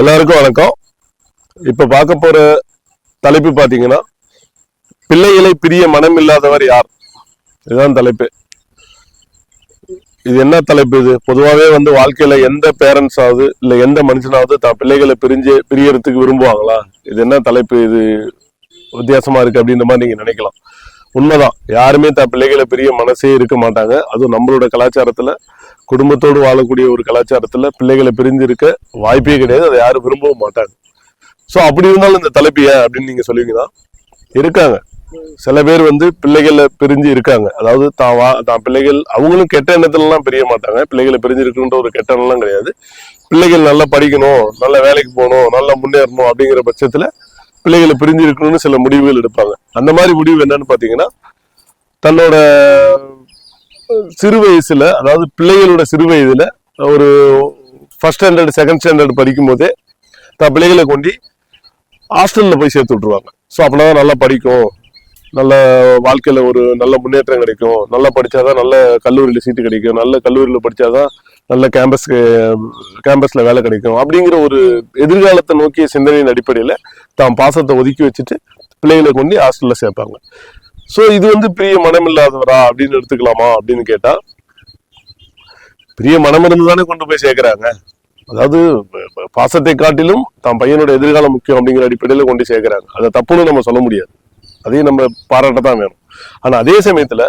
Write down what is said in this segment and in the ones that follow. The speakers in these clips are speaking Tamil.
எல்லாருக்கும் வணக்கம். இப்ப பார்க்க போற தலைப்பு பாத்தீங்கன்னா பிள்ளைகளை பிரிய மனம் இல்லாதவர் யார்? இதுதான் தலைப்பு. இது என்ன தலைப்பு இது? பொதுவாகவே வந்து வாழ்க்கையில எந்த பேரண்ட்ஸ் ஆகுது இல்ல எந்த மனுஷனாவது தான் பிள்ளைகளை பிரிஞ்சு பிரியறதுக்கு விரும்புவாங்களா? இது என்ன தலைப்பு இது? வித்தியாசமா இருக்கு அப்படின்ற மாதிரி நீங்க நினைக்கலாம். உண்மைதான். யாருமே தான் பிள்ளைகளை பிரிய மனசே இருக்க மாட்டாங்க. அதுவும் நம்மளோட கலாச்சாரத்துல குடும்பத்தோடு வாழக்கூடிய ஒரு கலாச்சாரத்துல பிள்ளைகளை பிரிஞ்சு இருக்க வாய்ப்பே கிடையாது. அதை யாரும் விரும்பவும் மாட்டாங்க. சோ அப்படி இருந்தாலும் இந்த தலைப்பு ஏன் அப்படின்னு நீங்க சொல்லுவீங்கன்னா இருக்காங்க. சில பேர் வந்து பிள்ளைகளை பிரிஞ்சு இருக்காங்க. அதாவது தான் வா தான் பிள்ளைகள் அவங்களும் கெட்ட எண்ணத்துலலாம் பிரிய மாட்டாங்க. பிள்ளைகளை பிரிஞ்சு இருக்குன்ற ஒரு கெட்ட எண்ணம்லாம் கிடையாது. பிள்ளைகள் நல்லா படிக்கணும் நல்ல வேலைக்கு போகணும் நல்லா முன்னேறணும் அப்படிங்கிற பட்சத்துல பிள்ளைகளை பிரிஞ்சு இருக்கணும்னு சில முடிவுகள் எடுப்பாங்க. அந்த மாதிரி முடிவு என்னன்னு பாத்தீங்கன்னா தன்னோட சிறு வயசுல அதாவது பிள்ளைகளோட சிறு வயதுல ஒரு ஃபர்ஸ்ட் ஸ்டாண்டர்ட் செகண்ட் ஸ்டாண்டர்ட் படிக்கும் போதே தான் பிள்ளைகளை கொண்டு ஹாஸ்டல்ல போய் சேர்த்து விட்ருவாங்க ஸோ அப்படின்னா நல்லா படிக்கும். நல்ல வாழ்க்கையில ஒரு நல்ல முன்னேற்றம் கிடைக்கும். நல்லா படிச்சாதான் நல்ல கல்லூரியில சீட்டு கிடைக்கும். நல்ல கல்லூரியில படிச்சாதான் நல்ல கேம்பஸ் கேம்பஸ்ல வேலை கிடைக்கும். அப்படிங்கிற ஒரு எதிர்காலத்தை நோக்கிய சிந்தனையின் அடிப்படையில தான் பாசத்தை ஒதுக்கி வச்சுட்டு பிள்ளைகளை கொண்டு ஹாஸ்டல்ல சேர்ப்பாங்க. சோ இது வந்து பிரிய மனம் இல்லாதவரா அப்படின்னு எடுத்துக்கலாமா அப்படின்னு கேட்டா பிரிய மனம் இருந்து தானே கொண்டு போய் சேர்க்கிறாங்க. அதாவது பாசத்தை காட்டிலும் தான் பையனோட எதிர்காலம் முக்கியம் அப்படிங்கிற அடிப்படையில கொண்டு சேர்க்கிறாங்க. அதை தப்புன்னு நம்ம சொல்ல முடியாது. அதையும் நம்ம பாராட்ட தான் வேணும். ஆனா அதே சமயத்துல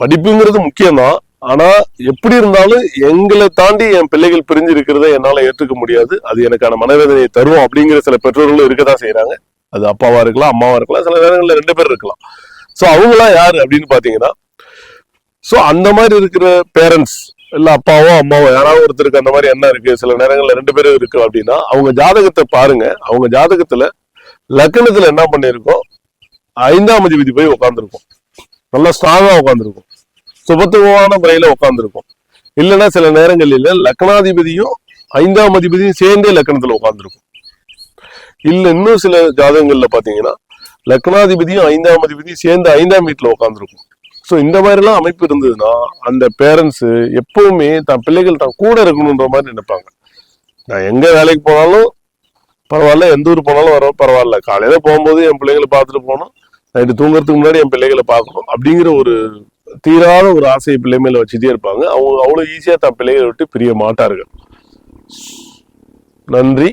படிப்புங்கிறது முக்கியம்தான். ஆனா எப்படி இருந்தாலும் எங்களை தாண்டி என் பிள்ளைகள் பிரிஞ்சு இருக்கிறத என்னால ஏற்றுக்க முடியாது. அது எனக்கான மனவேதனையை தரும் அப்படிங்கிற சில பெற்றோர்களும் இருக்கதான் செய்யறாங்க அது அப்பாவா இருக்கலாம் அம்மாவா இருக்கலாம் சில நேரங்களில் ரெண்டு பேர் இருக்கலாம். சோ அவங்களாம் யாரு அப்படின்னு பாத்தீங்கன்னா சோ அந்த மாதிரி இருக்கிற பேரண்ட்ஸ் இல்ல அப்பாவோ அம்மாவோ யாராவது ஒருத்தருக்கு அந்த மாதிரி என்ன இருக்கு சில நேரங்களில் ரெண்டு பேரும் இருக்கு அப்படின்னா அவங்க ஜாதகத்தை பாருங்க. அவங்க ஜாதகத்துல லக்னத்துல என்ன பண்ணிருக்கோம்? ஐந்தாம் அதிபதி போய் உட்காந்துருக்கும் நல்லா ஸ்ட்ராங்கா உட்காந்துருக்கும் சுபத்துவமான முறையில உட்காந்துருக்கும் இல்லைன்னா சில நேரங்களில் லக்னாதிபதியும் ஐந்தாம் அதிபதியும் சேர்ந்தே லக்னத்துல உட்காந்துருக்கும் இல்ல இன்னும் சில ஜாதகங்கள்ல பாத்தீங்கன்னா லக்னாதிபதியும் ஐந்தாம் அதிபதியும் சேர்ந்து ஐந்தாம் வீட்டுல உட்காந்துருக்கும் ஸோ இந்த மாதிரிலாம் அமைப்பு இருந்ததுன்னா அந்த பேரண்ட்ஸ் எப்பவுமே தான் பிள்ளைகள் தான் கூட இருக்கணுன்ற மாதிரி நினைப்பாங்க. நான் எங்க வேலைக்கு போனாலும் பரவாயில்ல எந்த ஊர் போனாலும் வர பரவாயில்ல. காலையில போகும்போது என் பிள்ளைகளை பார்த்துட்டு போகணும். நைட்டு தூங்குறதுக்கு முன்னாடி என் பிள்ளைகளை பார்க்கணும். அப்படிங்கிற ஒரு தீராத ஒரு ஆசையை பிள்ளை மேல வச்சுட்டே இருப்பாங்க. அவங்க அவ்வளவு ஈஸியா தான் பிள்ளைகளை விட்டு பிரிய மாட்டார்கள். நன்றி.